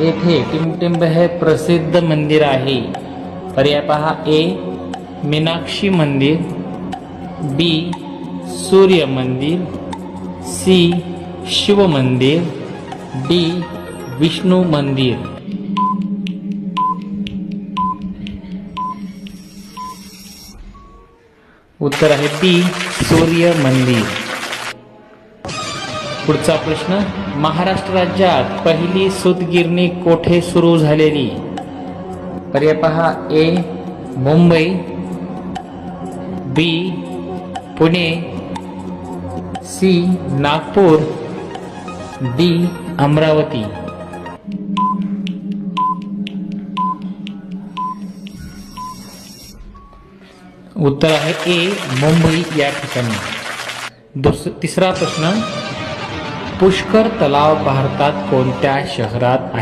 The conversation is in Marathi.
येथे टिमटिंब हे प्रसिद्ध मंदिर आहे. पर्याय पहा, ए, मीनाक्षी मंदिर, बी, सूर्य मंदिर, सी, शिव मंदिर, डी, विष्णू मंदिर. उत्तर है बी सूर्य मंदिर. पुढचा प्रश्न महाराष्ट्र राज्यात पहिली सूतगिरणी कोठे सुरू झालेली? पर्याय पहा A Mumbai B Pune C Nagpur D Amravati. उत्तर आहे ए मुंबई या ठिकाणी. दुस तिसरा प्रश्न पुष्कर तलाव भारतात कोणत्या शहरात आहे?